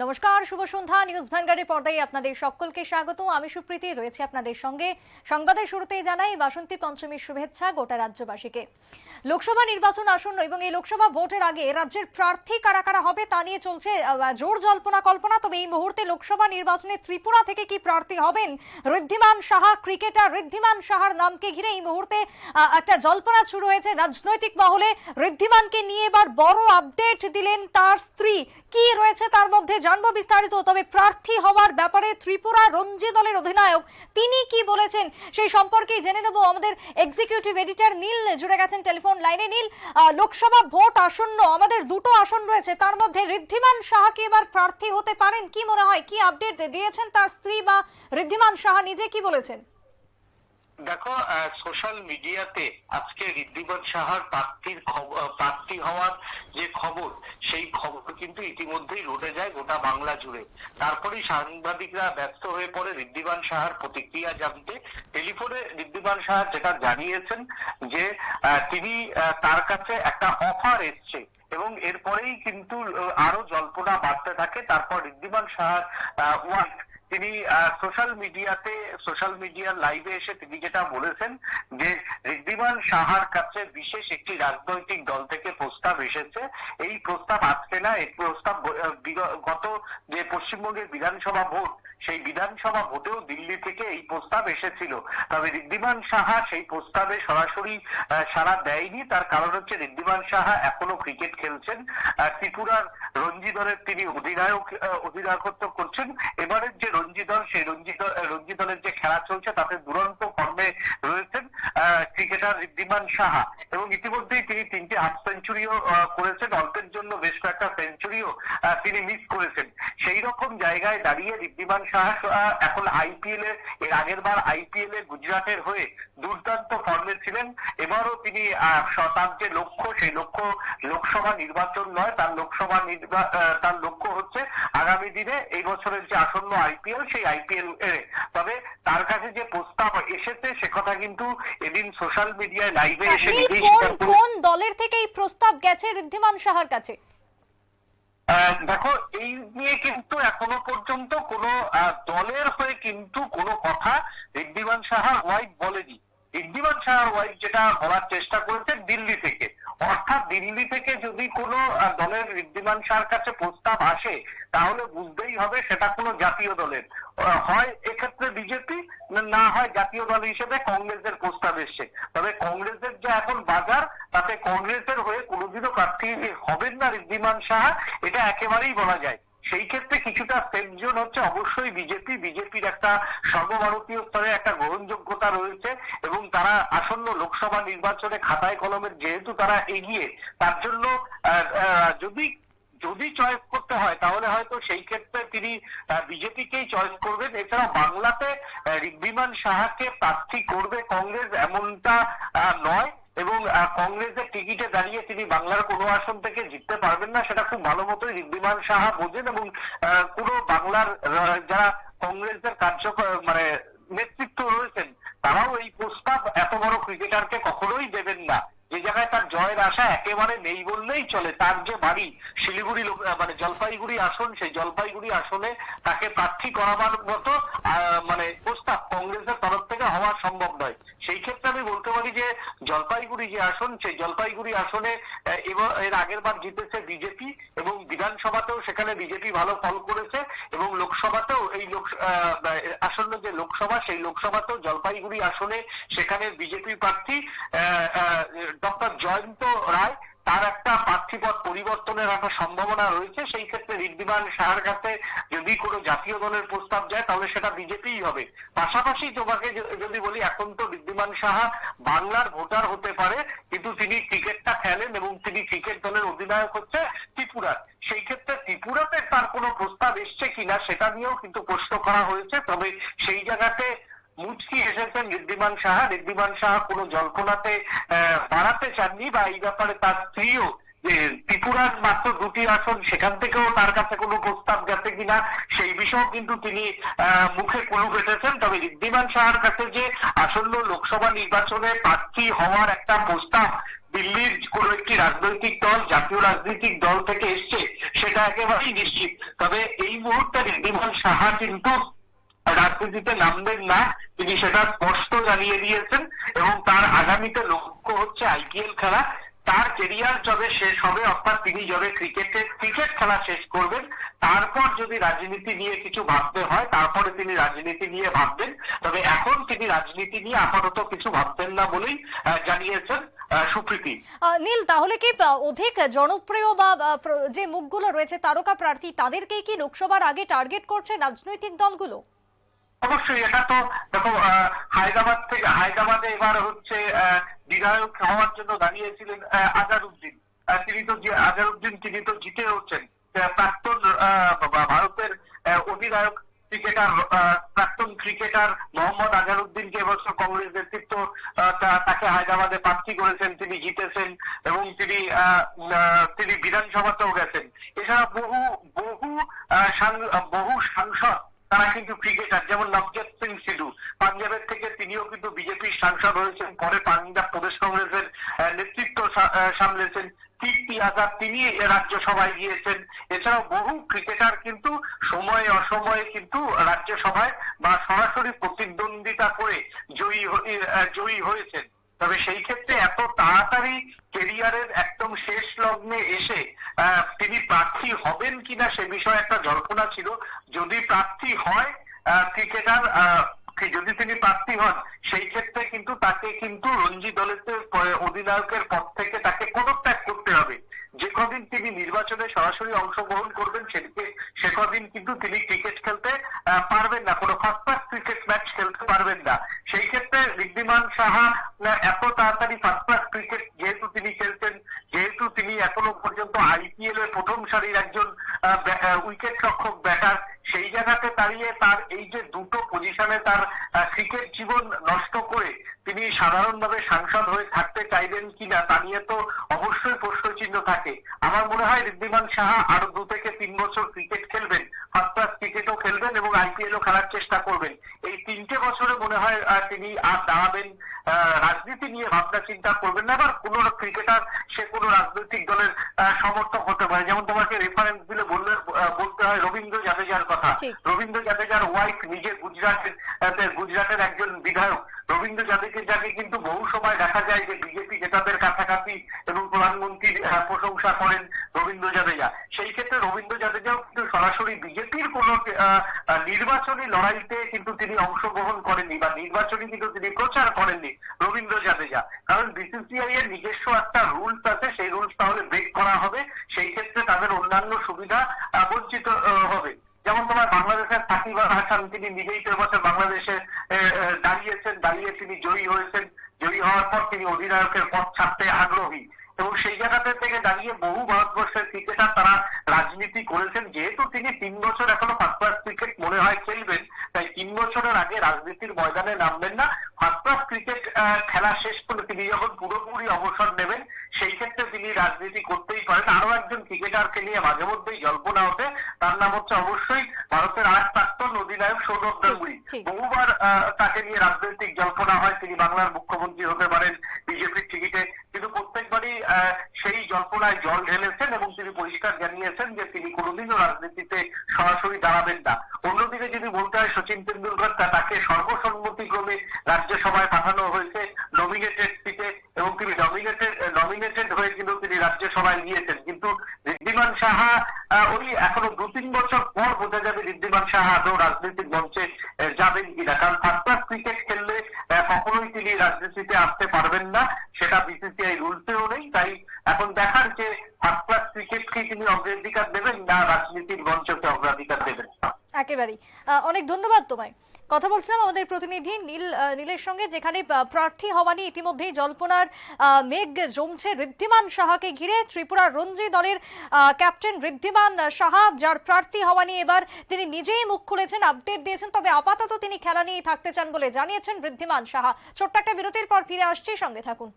নমস্কার, শুভ সন্ধ্যা। নিউজ ভ্যানগার্ডের পর্দায় আপনাদের সকলকে স্বাগত। আমি সুপ্রীতি, রয়েছে আপনাদের সঙ্গে। সংবাদের শুরুতেই জানাই বাসন্তী পঞ্চমীর শুভেচ্ছা গোটা রাজ্যবাসীকে। লোকসভা নির্বাচন আসন্ন এবং এই লোকসভা ভোটের আগে রাজ্যের প্রার্থী কারা কারা হবে তা নিয়ে চলছে জোর জল্পনা কল্পনা। তবে এই মুহূর্তে লোকসভা নির্বাচনে ত্রিপুরা থেকে কি প্রার্থী হবেন, ঋদ্ধিমান সাহা, ক্রিকেটার ঋদ্ধিমান সাহার নামকে ঘিরে এই মুহূর্তে একটা জল্পনা শুরু হয়েছে রাজনৈতিক মহলে। ঋদ্ধিমানকে নিয়ে এবার বড় আপডেট দিলেন তার স্ত্রী। কি রয়েছে তার মধ্যে জানব বিস্তারিত, তবে প্রার্থী হওয়ার ব্যাপারে ত্রিপুরা রঞ্জি দলের অধিনায়ক তিনি কি বলেছেন সেই সম্পর্কে জেনে নেব। আমাদের এক্সিকিউটিভ এডিটর নীল জুড়ে গেছেন টেলিফোন লাইনে নীল লোকসভা ভোট আসন্ন, আমাদের দুটো আসন রয়েছে, তার মধ্যে ঋদ্ধিমান সাহা কি এবার প্রার্থী হতে পারেন? কি মনে হয়? কি আপডেট দিয়েছেন তার স্ত্রী বা ঋদ্ধিমান সাহা? নিজে কি বলেছেন? দেখো সোশ্যাল মিডিয়াতে আজকে ঋদ্ধিমান সাহার প্রার্থীর প্রার্থী হওয়ার যে খবর, সেই খবর কিন্তু ইতিমধ্যেই রটে যায় গোটা বাংলা জুড়ে। তারপরেই সাংবাদিকরা ব্যস্ত হয়ে পড়ে ঋদ্ধিমান সাহার প্রতিক্রিয়া জানতে। টেলিফোনে ঋদ্ধিমান সাহা যেটা জানিয়েছেন যে তিনি তার কাছে একটা অফার এসছে এবং এরপরেই কিন্তু আরও জল্পনা বাড়তে থাকে। তারপর ঋদ্ধিমান সাহার ওয়াইফ তিনি সোশ্যাল মিডিয়াতে সোশ্যাল মিডিয়ার লাইভে এসে তিনি যেটা বলেছেন যে ঋদ্ধিমান সাহার কাছে বিশেষ একটি রাজনৈতিক দল থেকে প্রস্তাব এসেছে। এই প্রস্তাব আজকে না, এই প্রস্তাব গত যে পশ্চিমবঙ্গের বিধানসভা ভোট, সেই বিধানসভা ভোটেও দিল্লি থেকে এই প্রস্তাব এসেছিল। তবে ঋদ্ধিমান সাহা সেই প্রস্তাবে সরাসরি সাড়া দেয়নি। তার কারণ হচ্ছে ঋদ্ধিমান সাহা এখনও ক্রিকেট খেলছেন। ত্রিপুরার রঞ্জি দলের তিনি অধিনায়ক অধিনায়কত্ব করছেন। এবারের যে রঞ্জি দল সেই রঞ্জি দল রঞ্জি দলের যে খেলা চলছে তাতে দুরন্ত ক্রিকেটার ঋদ্ধিমান সাহা এবং ইতিমধ্যেই তিনি তিনটি হাফ সেঞ্চুরিও করেছেন। অল্পের জন্য বেশ কয়েকটা সেঞ্চুরিও তিনি মিস করেছেন। সেই রকম জায়গায় দাঁড়িয়ে ঋদ্ধিমান সাহা এখন আইপিএল এর আগের বার আইপিএল এ গুজরাটের হয়ে দুর্দান্ত ফর্মে ছিলেন। এবারও তিনি তার যে লক্ষ্য, সেই লক্ষ্য লোকসভা নির্বাচন নয়, তার লোকসভা তার লক্ষ্য হচ্ছে আগামী দিনে এই বছরের যে আসন্ন আইপিএল সেই আইপিএল তবে তার কাছে যে প্রস্তাব এসেছে, সে কথা কিন্তু এদিন সোশ্যাল মিডিয়ায় লাইভে এসে নিজেই কোন কোন দলের থেকে এই প্রস্তাব গেছে ঋদ্ধিমান সাহার কাছে? দেখো এই নিয়ে কিন্তু এখনও পর্যন্ত কোনো দলের হয়ে কিন্তু কোনো কথা ঋদ্ধিমান সাহা হোয়াইট বলেনি। ঋদ্ধিমান সাহার ওয়াইফ যেটা বলার চেষ্টা করেছে দিল্লি থেকে। অর্থাৎ দিল্লি থেকে যদি কোনো দলের ঋদ্ধিমান সাহার কাছে প্রস্তাব আসে, তাহলে বুঝতেই হবে সেটা কোনো জাতীয় দলের। হয় এক্ষেত্রে বিজেপি, না হয় জাতীয় দল হিসেবে কংগ্রেসের প্রস্তাব এসছে। তবে কংগ্রেসের যে এখন বাজার, তাতে কংগ্রেসের হয়ে কোনোদিনও প্রার্থী হবেন না ঋদ্ধিমান সাহা এটা একেবারেই বলা যায়। সেই ক্ষেত্রে কিছুটা সেফ জোন হচ্ছে অবশ্যই বিজেপি। বিজেপির একটা সর্বভারতীয় স্তরে একটা গ্রহণযোগ্যতা রয়েছে এবং তারা আসন্ন লোকসভা নির্বাচনে খাতায় কলমের যেহেতু তারা এগিয়ে, তার জন্য যদি যদি চয়েস করতে হয়, তাহলে হয়তো সেই ক্ষেত্রে তিনি বিজেপিকেই চয়েস করবেন। এছাড়া বাংলাতে ঋদ্ধিমান সাহাকে প্রার্থী করবে কংগ্রেস এমনটা নয়। এবং কংগ্রেসের টিকিটে দাঁড়িয়ে তিনি বাংলার কোনো আসন থেকে জিততে পারবেন না, সেটা খুব ভালো মতোই ঋদ্ধিমান সাহা বোঝেন এবং কোনো বাংলার যারা কংগ্রেসের কার্য মানে নেতৃত্ব রয়েছেন, তারাও এই প্রস্তাব এত বড় ক্রিকেটারকে কখনোই দেবেন না। যে জায়গায় তার জয়ের আশা একেবারে নেই বললেই চলে। তার যে বাড়ি, শিলিগুড়ি মানে জলপাইগুড়ি আসন, সেই জলপাইগুড়ি আসনে তাকে প্রার্থী করাবার মতো মানে প্রস্তাব কংগ্রেসের তরফ থেকে হওয়া সম্ভব নয়। সেই ক্ষেত্রে আমি বলতে পারি যে জলপাইগুড়ি যে আসন, সেই জলপাইগুড়ি আসনে এর আগের বার জিতেছে বিজেপি এবং বিধানসভাতেও সেখানে বিজেপি ভালো ফল করেছে এবং লোকসভাতেও এই লোক আসন্ন যে লোকসভা, সেই লোকসভাতেও জলপাইগুড়ি আসনে সেখানে বিজেপি প্রার্থী ডক্টর জয়ন্ত রায় তার একটা প্রার্থীপদ পরিবর্তনের একটা সম্ভাবনা রয়েছে। সেই ক্ষেত্রে ঋদ্ধিমান সাহার কাছে যদি কোনো জাতীয় দলের প্রস্তাব যায়, তাহলে সেটা বিজেপিই হবে। পাশাপাশি তোমাকে যদি বলি, এখন তো ঋদ্ধিমান সাহা বাংলার ভোটার হতে পারে, কিন্তু তিনি ক্রিকেটটা খেলেন এবং তিনি ক্রিকেট দলের অধিনায়ক হচ্ছে ত্রিপুরার। সেই ক্ষেত্রে ত্রিপুরাতে তার কোনো প্রস্তাব এসছে কিনা, সেটা নিয়েও কিন্তু প্রশ্ন করা হয়েছে। তবে সেই জায়গাতে মুচকি এসেছেন ঋদ্ধিমান সাহা। ঋদ্ধিমান সাহা কোনো জল্পনাতে বাড়াতে চাননি বা এই ব্যাপারে তার স্ত্রীও ত্রিপুরার মাত্র দুটি আসন, সেখান থেকেও তার কাছে কোনো প্রস্তাব গেছে কিনা, সেই বিষয়েও কিন্তু তিনি মুখে কুলু কেটেছেন তবে ঋদ্ধিমান সাহার কাছে যে আসন্ন লোকসভা নির্বাচনে প্রার্থী হওয়ার একটা প্রস্তাব দিল্লির কোন একটি রাজনৈতিক দল, জাতীয় রাজনৈতিক দল থেকে এসছে, সেটা একেবারেই নিশ্চিত। তবে এই মুহূর্তে ঋদ্ধিমান সাহা কিন্তু রাজনীতিতে নামবেন না, তিনি সেটা স্পষ্ট জানিয়ে দিয়েছেন এবং তার আগামীতে লক্ষ্য হচ্ছে আইপিএল খেলা। তার কেরিয়ার যবে শেষ হবে, অর্থাৎ তিনি যবে ক্রিকেটে ক্রিকেট খেলা শেষ করবেন, তারপর যদি রাজনীতি নিয়ে কিছু ভাবতে হয়, তারপরে তিনি রাজনীতি নিয়ে ভাববেন। তবে এখন তিনি রাজনীতি নিয়ে আপাতত কিছু ভাবতেন না বলেই জানিয়েছেন সুপ্রীতি। নীল, তাহলে কি অধিক জনপ্রিয় বা যে মুখগুলো রয়েছে তারকা প্রার্থী, তাদেরকেই কি লোকসভার আগে টার্গেট করছে রাজনৈতিক দলগুলো? অবশ্যই, এটা তো দেখো হায়দ্রাবাদ থেকে, হায়দ্রাবাদে এবার হচ্ছে বিধায়ক হওয়ার জন্য দাঁড়িয়েছিলেন আজারউদ্দিন। তিনি তো আজারউদ্দিন, তিনি তো জিতে হচ্ছেন প্রাক্তন ভারতের অধিনায়ক ক্রিকেটার প্রাক্তন ক্রিকেটার মোহাম্মদ আজারউদ্দিনকে এবছর কংগ্রেস নেতৃত্ব তাকে হায়দ্রাবাদে প্রার্থী করেছেন, তিনি জিতেছেন এবং তিনি তিনি বিধানসভাতেও গেছেন। এছাড়া বহু বহু বহু সাংসদ তারা কিন্তু ক্রিকেটার যেমন নবজত সিং সিধু, পাঞ্জাবের থেকে তিনিও কিন্তু বিজেপির সাংসদ হয়েছেন, পরে পাঞ্জাব প্রদেশ কংগ্রেসের নেতৃত্ব সামলেছেন। কীর্তি আজাদ তিনি রাজ্যসভায় গিয়েছেন। এছাড়াও বহু ক্রিকেটার কিন্তু সময়ে অসময়ে কিন্তু রাজ্যসভায় বা সরাসরি প্রতিদ্বন্দ্বিতা করে জয়ী জয়ী হয়েছেন। তবে সেই ক্ষেত্রে এত তাড়াতাড়ি কেরিয়ারের একদম শেষ লগ্নে এসে তিনি প্রার্থী হবেন কিনা সে বিষয়ে একটা জল্পনা ছিল। যদি প্রার্থী হয় ক্রিকেটার যদি তিনি প্রার্থী হন, সেই ক্ষেত্রে কিন্তু তাকে কিন্তু রঞ্জি দলের অধিনায়কের পদ থেকে তাকে পদত্যাগ করতে হবে। যে কদিন তিনি নির্বাচনে সরাসরি অংশগ্রহণ করবেন, সেদিকে, সে কদিন কিন্তু তিনি ক্রিকেট খেলতে পারবেন না। কোনো ফার্স্ট ক্লাস ক্রিকেট ম্যাচ খেলতে পারবেন না। সেই ক্ষেত্রে ঋদ্ধিমান সাহা এত তাড়াতাড়ি ফার্স্ট ক্লাস ক্রিকেট যেহেতু তিনি খেলছেন যেহেতু তিনি এখনও পর্যন্ত আইপিএল এর একজন উইকেট রক্ষক ব্যাটার, সেই জায়গাতে দাঁড়িয়ে তার এই যে দুটো পজিশনে তার ক্রিকেট জীবন নষ্ট করে তিনি সাধারণভাবে সাংসদ হয়ে থাকতে চাইবেন কিনা তা নিয়ে তো অবশ্যই প্রশ্ন চিহ্ন থাকে। আমার মনে হয় ঋদ্ধিমান সাহা আরও দু থেকে তিন বছর ক্রিকেট খেলবেন। ফার্স্ট ক্লাস ক্রিকেটও খেলবেন এবং আইপিএলও খেলার চেষ্টা করবেন। এই তিনটে বছরে মনে হয় তিনি আর দাঁড়াবেন রাজনীতি নিয়ে ভাবনা চিন্তা করবেন না আবার কোন ক্রিকেটার সে কোনো রাজনৈতিক দলের আহ, সমর্থক হতে পারে। যেমন তোমাকে রেফারেন্স দিলে বললে বলতে হয় রবীন্দ্র জাদেজার কথা। রবীন্দ্র জাদেজার ওয়াইফ নিজে গুজরাটের গুজরাটের একজন বিধায়ক। রবীন্দ্র জাদেজাকে কিন্তু বহু সময় দেখা যায় যে বিজেপি নেতাদের কাছাকাছি এবং প্রধানমন্ত্রীর প্রশংসা করেন রবীন্দ্র জাদেজা। সেই ক্ষেত্রে রবীন্দ্র জাদেজাও কিন্তু সরাসরি বিজেপির কোন নির্বাচনী লড়াইতে কিন্তু তিনি অংশগ্রহণ করেননি বা নির্বাচনী কিন্তু তিনি প্রচার করেননি রবীন্দ্র জাদেজা। কারণ বিসিসিআই এর নিজস্ব একটা রুলস আছে, সেই রুলস তাহলে ব্রেক করা হবে। সেই ক্ষেত্রে তাদের অন্যান্য সুবিধা হাসান তিনি নিজেই তো এবছর বাংলাদেশে দাঁড়িয়েছেন, দাঁড়িয়ে তিনি জয়ী হয়েছেন। জয়ী হওয়ার পর তিনি অধিনায়কের পদ ছাড়তে আগ্রহী। এবং সেই জায়গাতে থেকে দাঁড়িয়ে বহু ভারতবর্ষের ক্রিকেটার তারা রাজনীতি করেছেন। যেহেতু তিনি তিন বছর এখনও ফার্স্ট ক্লাস ক্রিকেট মনে হয় খেলবেন, তাই তিন বছরের আগে রাজনীতির ময়দানে নামবেন না। ফার্স্ট ক্লাস ক্রিকেট খেলা শেষ করে তিনি যখন পুরোপুরি অবসর নেবেন, সেই ক্ষেত্রে তিনি রাজনীতি করতেই পারেন। আরও একজন ক্রিকেটারকে নিয়ে মাঝে মধ্যেই জল্পনা ওঠে। তার নাম হচ্ছে অবশ্যই ভারতের আর এক প্রাক্তন অধিনায়ক সৌরভ গাঙ্গুলি। বহুবার তাকে নিয়ে রাজনৈতিক জল্পনা হয় তিনি বাংলার মুখ্যমন্ত্রী হতে পারেন বিজেপির টিকিটে কিন্তু প্রত্যেকবারই সেই জল্পনায় জল ঢেলেছেন এবং তিনি পরিষ্কার জানিয়েছেন যে তিনি কোনোদিনও রাজনীতিতে সরাসরি দাঁড়াবেন না। অন্যদিকে যদি বলতে হয় সচিন তেন্ডুলকর তাকে সর্বসম্মতিক্রমে রাজ্যসভায় পাঠানো হয়েছে নমিনেটেড সিটে এবং তিনি নমিনেটেড নমিনেটেড হয়ে কিন্তু তিনি রাজ্যসভায় গিয়েছেন। কিন্তু ঋদ্ধিমান সাহা ওই এখনও দু তিন বছর বোঝা যাবে ঋদ্ধিমান সাহা আদৌ রাজনৈতিক মঞ্চে যাবেন কিনা? কারণ থার্ড ক্লাস ক্রিকেট খেললে কখনোই তিনি রাজনীতিতে আসতে পারবেন না। সেটা বিসিসিআই রুলসেও নেই। তাই এখন দেখার যে ফার্স্ট ক্লাস ক্রিকেটকে তিনি অগ্রাধিকার দেবেন না, রাজনীতির মঞ্চকে অগ্রাধিকার দেবেন একেবারেই। অনেক ধন্যবাদ তোমায়। কথা বলছিলাম আমাদের প্রতিনিধি নীল নীলের সঙ্গে, যেখানে প্রার্থী হওয়া নিয়ে ইতিমধ্যেই জল্পনার মেঘ জমছে ঋদ্ধিমান সাহাকে ঘিরে। ত্রিপুরার রঞ্জি দলের ক্যাপ্টেন ঋদ্ধিমান সাহা, যার প্রার্থী হওয়া নিয়ে এবার তিনি নিজেই মুখ খুলেছেন, আপডেট দিয়েছেন, তবে আপাতত তিনি খেলা নিয়েই থাকতে চান বলে জানিয়েছেন ঋদ্ধিমান সাহা। ছোট্ট একটা বিরতির পর ফিরে আসছি, সঙ্গে থাকুন।